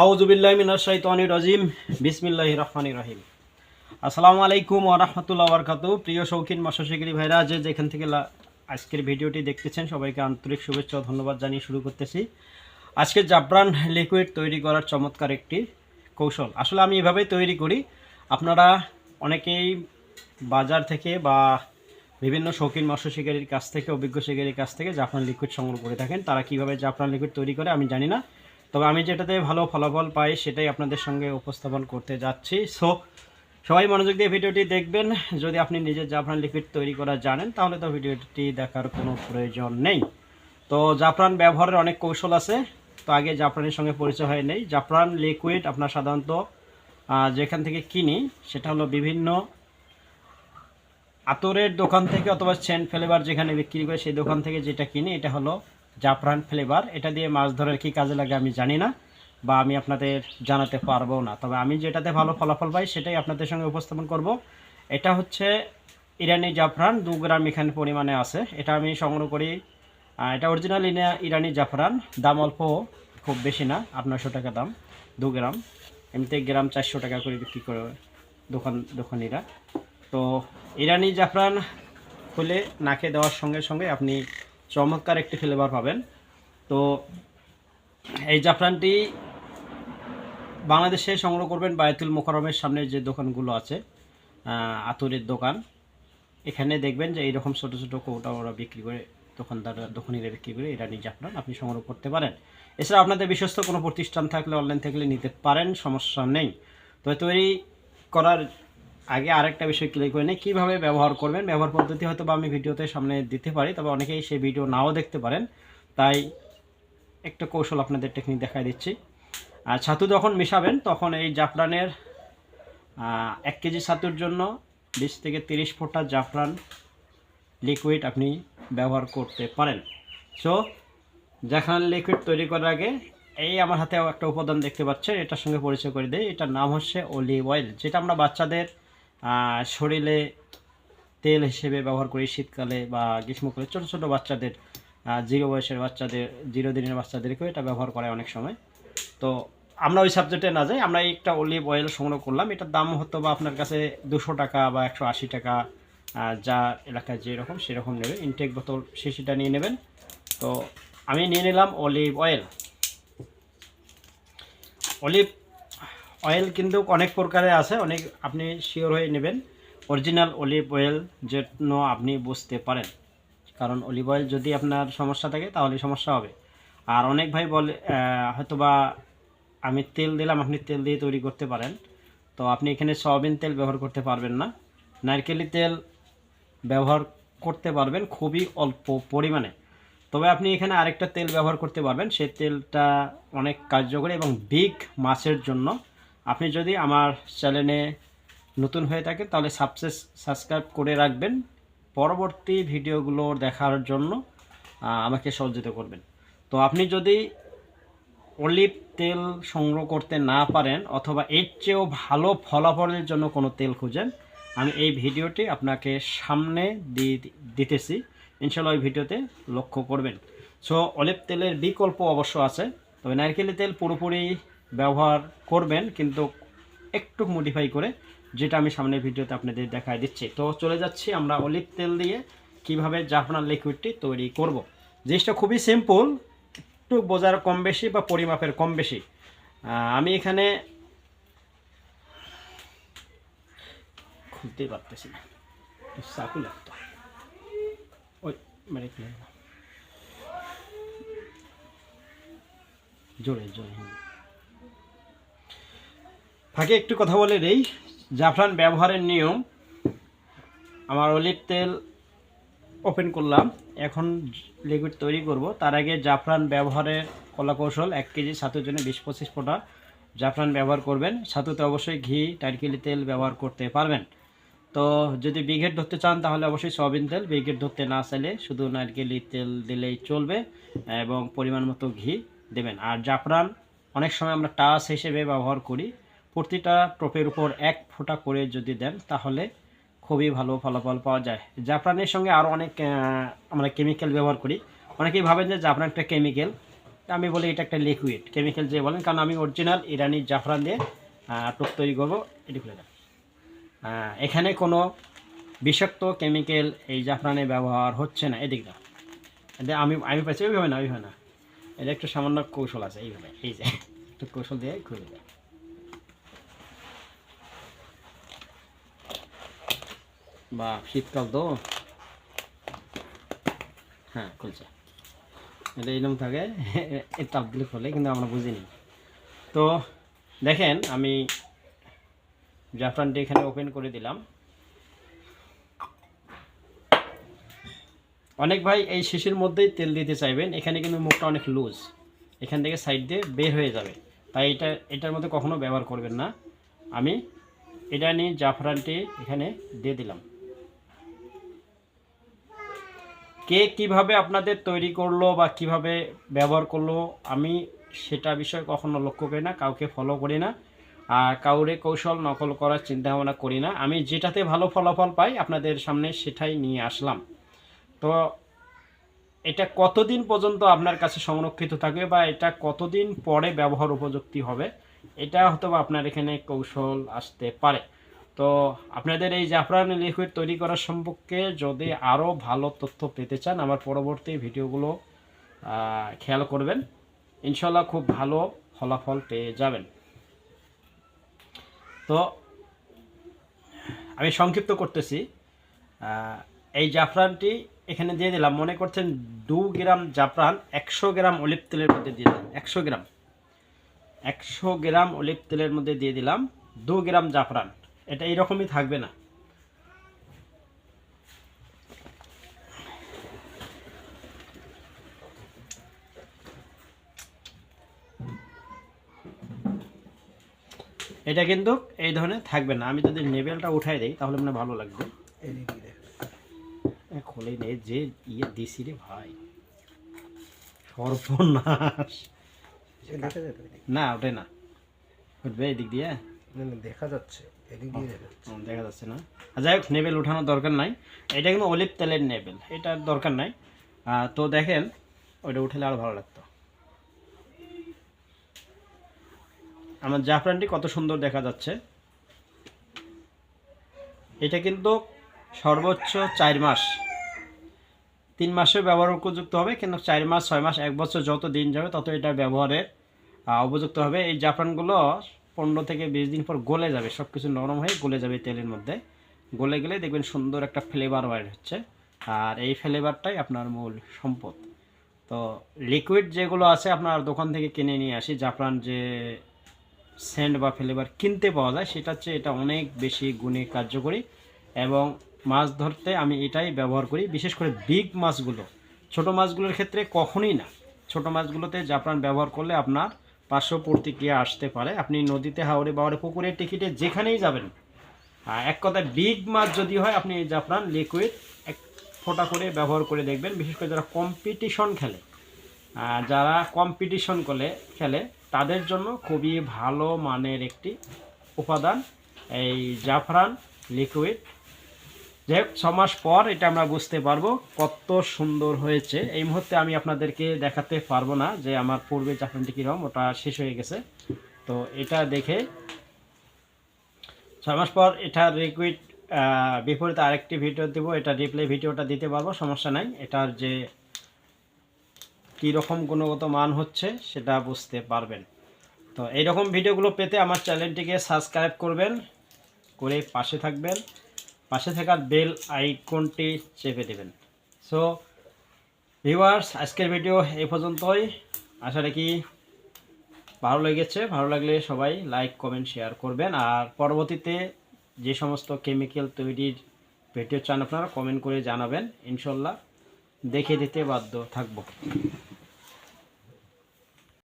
আউজুবিল্লাহ মিনাশ শাইতানির রাজিম। বিসমিল্লাহির রহমানির রহিম। আসসালামু আলাইকুম ওয়া রাহমাতুল্লাহি ওয়া প্রিয় শৌখিন মাসাশিকিরি ভাইরা, যে যেখান থেকে আজকের ভিডিওটি দেখতেছেন, সবাইকে আন্তরিক শুভেচ্ছা ও ধন্যবাদ জানিয়ে শুরু করতেছি। আজকে জাফরান লিকুইড তৈরি করার চমৎকার একটি কৌশল। আসলে আমি এভাবেই তৈরি করি। আপনারা অনেকেই বাজার থেকে বা বিভিন্ন শৌখিন মৎস্য শিকারীর কাছ থেকে, অভিজ্ঞ শিকারীর কাছ থেকে জাফরান লিকুইড সংগ্রহ করে থাকেন। তারা কীভাবে জাফরান লিকুইড তৈরি করে আমি জানি না। তবে আমি যেটাতে ভালো ফলাফল পাই সেটাই আপনাদের সঙ্গে উপস্থাপন করতে যাচ্ছি। সো সবাই মনোযোগ দিয়ে ভিডিওটি দেখবেন। যদি আপনি নিজের জাফরান লিকুইড তৈরি করা জানেন, তাহলে তো ভিডিওটি দেখার কোনো প্রয়োজন নেই। তো জাফরান ব্যবহারের অনেক কৌশল আছে, তো আগে জাফরানের সঙ্গে পরিচয় হয় নেই। জাফরান লিকুইড আপনার সাধারণত যেখান থেকে কিনি, সেটা হলো বিভিন্ন আতরের দোকান থেকে অথবা সেন্ট ফ্লেভার যেখানে বিক্রি করে সেই দোকান থেকে যেটা কিনি, এটা হলো জাফরান ফ্লেভার। এটা দিয়ে মাছ ধরার কি কাজে লাগে আমি জানি না, বা আমি আপনাদের জানাতে পারব না। তবে আমি যেটাতে ভালো ফলাফল পাই, সেটাই আপনাদের সঙ্গে উপস্থাপন করব। এটা হচ্ছে ইরানি জাফরান, দু গ্রাম এখানে পরিমাণে আছে। এটা আমি সংগ্রহ করি এটা অরিজিনাল ইরানি জাফরান। দাম অল্প, খুব বেশি না আট টাকা দাম, দু গ্রাম। এমনিতে গ্রাম চারশো টাকা করে বিক্রি করে দোকান দোকানিরা। তো ইরানি জাফরান খুলে নাকে দেওয়ার সঙ্গে সঙ্গে আপনি চমৎকার একটি ফ্লেভার পাবেন। তো এই জাফরানটি বাংলাদেশে সংগ্রহ করবেন বায়তুল মোকারমের সামনে যে দোকানগুলো আছে আতরের দোকান। এখানে দেখবেন যে এইরকম ছোটো ছোটো কৌটা ওরা বিক্রি করে, দোকানদাররা, দোকানিরা বিক্রি করে এরানি জাফরান আপনি সংগ্রহ করতে পারেন। এছাড়া আপনাদের বিশ্বস্ত কোনো প্রতিষ্ঠান থাকলে অনলাইন থাকলে নিতে পারেন, সমস্যা নেই। তো তৈরি করার আগে আরেকটা বিষয় ক্লিয়ার করে নিই। কীভাবে ব্যবহার করবেন? ব্যবহার পদ্ধতি হয়তো বা আমি ভিডিওতে সামনে দিতে পারি, তবে অনেকেই সেই ভিডিও নাও দেখতে পারেন। তাই একটা কৌশল আপনাদের টেকনিক দেখাই দিচ্ছি। আর ছাতু যখন মিশাবেন, তখন এই জাফরানের এক কেজি ছাতুর জন্য বিশ থেকে তিরিশ ফোঁটা জাফরান লিকুইড আপনি ব্যবহার করতে পারেন। সো জাফরান লিকুইড তৈরি করার আগে এই আমার হাতে একটা উপাদান দেখতে পাচ্ছেন, এটার সঙ্গে পরিচয় করে দিই। এটার নাম হচ্ছে অলিভ অয়েল যেটা আমরা বাচ্চাদের শরীরে তেল হিসেবে ব্যবহার করি শীতকালে বা গ্রীষ্মকালে। ছোটো ছোটো বাচ্চাদের জিরো বয়সের বাচ্চাদের জিরো দিনের বাচ্চাদেরকেও এটা ব্যবহার করায় অনেক সময়। তো আমরা ওই সাবজেক্টে না যাই, আমরা একটা অলিভ অয়েল সংগ্রহ করলাম। এটার দাম হতো বা আপনার কাছে দুশো টাকা বা একশো আশি টাকা যা এলাকায় যেরকম সেরকম নেবে। ইনটেক বোতল শিশিটা নিয়ে নেবেন। তো আমি নিয়ে নিলাম অলিভ অয়েল অলিভ অয়েল কিন্তু অনেক প্রকারে আছে, অনেক আপনি শিওর হয়ে নেবেন। অরিজিনাল অলিভ অয়েল যেন আপনি বুঝতে পারেন। কারণ অলিভ অয়েল যদি আপনার সমস্যা থাকে তাহলে সমস্যা হবে। আর অনেক ভাই বলে হয়তোবা আমি তেল দিলাম, আপনি তেল দিয়ে তৈরি করতে পারেন। তো আপনি এখানে সয়াবিন তেল ব্যবহার করতে পারবেন না। নারকেলি তেল ব্যবহার করতে পারবেন খুবই অল্প পরিমাণে। তবে আপনি এখানে আরেকটা তেল ব্যবহার করতে পারবেন। সেই তেলটা অনেক কার্যকরী এবং বিগ মাছের জন্য। আপনি যদি আমার চ্যানেলে নতুন হয়ে থাকেন, তাহলে সাবসেস, সাবস্ক্রাইব করে রাখবেন। পরবর্তী ভিডিওগুলো দেখার জন্য আমাকে সহযোগিতা করবেন। তো আপনি যদি অলিভ তেল সংগ্রহ করতে না পারেন, অথবা এর চেয়েও ভালো ফলাফলের জন্য কোনো তেল খুঁজেন, আমি এই ভিডিওটি আপনাকে সামনে দিতেছি। ইনশাল্লাহ ওই ভিডিওতে লক্ষ্য করবেন। সো, অলিভ তেলের বিকল্প অবশ্য আছে, তবে নারকেলের তেল পুরোপুরি ব্যবহার করবেন, কিন্তু একটু মডিফাই করে, যেটা আমি সামনের ভিডিওতে আপনাদের দেখায় দিচ্ছি। তো চলে যাচ্ছি আমরা অলিভ তেল দিয়ে কীভাবে জাফরান লিকুইডটি তৈরি করব। জিনিসটা খুবই সিম্পল একটু বোঝার কম বেশি বা পরিমাপের কম বেশি। আমি এখানে খুলতেই পারতেছি না। ওই মানে জোরে জোরে। হুম। ফাঁকে একটু কথা বলে নেই জাফরান ব্যবহারের নিয়ম। আমার অলিভ তেল ওপেন করলাম। এখন লিকুইড তৈরি করব। তার আগে জাফরান ব্যবহারের কলা কৌশল এক কেজি, ছাতুর জন্য বিশ পঁচিশ ফোঁটা জাফরান ব্যবহার করবেন। ছাতুতে অবশ্যই ঘি, টারকিলি তেল ব্যবহার করতে পারবেন। তো যদি বিঘেট ধরতে চান, তাহলে অবশ্যই সয়াবিন তেল। বিঘেট ধরতে না চাইলে শুধু নারকেলি তেল দিলেই চলবে এবং পরিমাণ মতো ঘি দেবেন। আর জাফরান অনেক সময় আমরা টাচ হিসেবে ব্যবহার করি। প্রতিটা টোপের উপর এক ফোঁটা করে যদি দেন, তাহলে খুবই ভালো ফলাফল পাওয়া যায়। জাফরানের সঙ্গে আরও অনেক আমরা কেমিক্যাল ব্যবহার করি। অনেকেই ভাবেন যে জাফরান একটা কেমিক্যাল আমি বলি এটা একটা লিকুইড কেমিক্যাল যে বলেন, কারণ আমি অরিজিনাল ইরানি জাফরান দিয়ে টোপ তৈরি করব। এটি খুলে দেন। এখানে কোনো বিষাক্ত কেমিক্যাল এই জাফরানে ব্যবহার হচ্ছে না। এদিক এটা আমি আমি পাচ্ছি ওইভাবে না ওইভাবে না। এটা একটু সামান্য কৌশল আছে, এইভাবে। এই যে, একটু কৌশল দিয়ে খুলে দেয় বা শীতকাল তো। হ্যাঁ খুলছে। এটা এরকম থাকে, এই তাপ দিলে খোলে, কিন্তু আমরা বুঝিনি। তো দেখেন, আমি জাফরানটি এখানে ওপেন করে দিলাম। অনেক ভাই এই শিশির মধ্যেই তেল দিতে চাইবেন, এখানে কিন্তু মুখটা অনেক লুজ এখান থেকে সাইড দিয়ে বের হয়ে যাবে। তাই এটা, এটার মধ্যে কখনো ব্যবহার করবেন না। আমি এটা নিয়ে জাফরানটি এখানে দিয়ে দিলাম। কে কীভাবে আপনাদের তৈরি করল বা কীভাবে ব্যবহার করল, আমি সেটা বিষয়ে কখনো লক্ষ্য করি না, কাউকে ফলো করি না, আর কাউরে কৌশল নকল করার চিন্তা ভাবনা করি না। আমি যেটাতে ভালো ফলাফল পাই আপনাদের সামনে সেটাই নিয়ে আসলাম। তো এটা কতদিন পর্যন্ত আপনার কাছে সংরক্ষিত থাকবে বা এটা কতদিন পরে ব্যবহার উপযুক্তি হবে, এটা হয়তো আপনার এখানে কৌশল আসতে পারে। তো আপনাদের এই জাফরান লিকুইড তৈরি করার সম্পর্কে যদি আরও ভালো তথ্য পেতে চান, আমার পরবর্তী ভিডিওগুলো খেয়াল করবেন। ইনশাল্লাহ খুব ভালো ফলাফল পেয়ে যাবেন। তো আমি সংক্ষিপ্ত করতেছি। এই জাফরানটি এখানে দিয়ে দিলাম। মনে করছেন দু গ্রাম জাফরান, একশো গ্রাম অলিভ তেলের মধ্যে দিয়ে দিলাম। একশো গ্রাম। একশো গ্রাম অলিভ তেলের মধ্যে দিয়ে দিলাম দু গ্রাম জাফরান। এটা এইরকমই থাকবে না। এটা কিন্তু এই ধরনের থাকবে না। আমি যদি নেবেলটা উঠাই দিই তাহলে মানে ভালো লাগবে। এ, খোলেই নেই যে ইয়ে দিছি রে ভাই। সর্বনাশ। না ওঠে না। উঠবে এদিক দিয়ে? না না দেখা যাচ্ছে। দেখা যাচ্ছে না। যাই হোক নেবেল উঠানোর দরকার নাই। এটা কিন্তু অলিভ তেলের নেবেল এটার দরকার নাই। তো দেখেন ওইটা উঠলে আরও ভালো লাগতো। আমার জাফরানটি কত সুন্দর দেখা যাচ্ছে। এটা কিন্তু সর্বোচ্চ চার মাস। তিন মাসে ব্যবহার উপযুক্ত হবে কিন্তু চার মাস ছয় মাস এক বছর যত দিন যাবে তত এটা ব্যবহারের উপযুক্ত হবে। এই জাফরানগুলো পনেরো থেকে বিশ দিন পর গলে যাবে সব কিছু নরম হয়ে গলে যাবে তেলের মধ্যে। গলে গেলে দেখবেন সুন্দর একটা ফ্লেভার বাইর হচ্ছে। আর এই ফ্লেভারটাই আপনার মূল সম্পদ। তো লিকুইড যেগুলো আছে আপনার দোকান থেকে কিনে নিয়ে আসি, জাফরান যে সেন্ট বা ফ্লেভার কিনতে পাওয়া যায়, সেটা হচ্ছে এটা অনেক বেশি গুণে কার্যকরী। এবং মাছ ধরতে আমি এটাই ব্যবহার করি, বিশেষ করে বিগ মাছগুলো। ছোট মাছগুলোর ক্ষেত্রে কখনোই না। ছোট মাছগুলোতে জাফরান ব্যবহার করলে আপনার পার্শ্ব প্রতিক্রিয়া আসতে পারে। আপনি নদীতে হাওড়ে বাওড়ে পুকুরে, টিকিটে যেখানেই যাবেন এক কথায় বিগ মাছ যদি হয়, আপনি জাফরান লিকুইড এক ফোঁটা করে ব্যবহার করে দেখবেন। বিশেষ করে যারা কম্পিটিশন খেলে যারা কম্পিটিশন করে খেলে, তাদের জন্য খুবই ভালো মানের একটি উপাদান এই জাফরান লিকুইড যাই হোক পর এটা আমরা বুঝতে পারব কত সুন্দর হয়েছে। এই মুহূর্তে আমি আপনাদেরকে দেখাতে পারব না যে আমার পূর্বে জাফরানটি কীরকম, ওটা শেষ হয়ে গেছে। তো এটা দেখে ছয় মাস পর এটা রিকুইড বিপরীতে আরেকটি ভিডিও দেবো, এটা রিপ্লে ভিডিওটা দিতে পারব, সমস্যা নাই। এটার যে কী রকম গুণগত মান হচ্ছে সেটা বুঝতে পারবেন। তো এইরকম ভিডিওগুলো পেতে আমার চ্যানেলটিকে সাবস্ক্রাইব করবেন, করে পাশে থাকবেন। পাশে থাকা বেল আইকনটি চেপে দেবেন। সো ভিউয়ার্স আজকের ভিডিও এই পর্যন্তই। আশা রাখি ভালো লেগেছে। ভালো লাগলে সবাই লাইক কমেন্ট শেয়ার করবেন। আর পরবর্তীতে যে সমস্ত কেমিক্যাল তৈরির ভিডিও চান আপনারা কমেন্ট করে জানাবেন। ইনশাল্লাহ দেখে দিতে বাধ্য থাকব।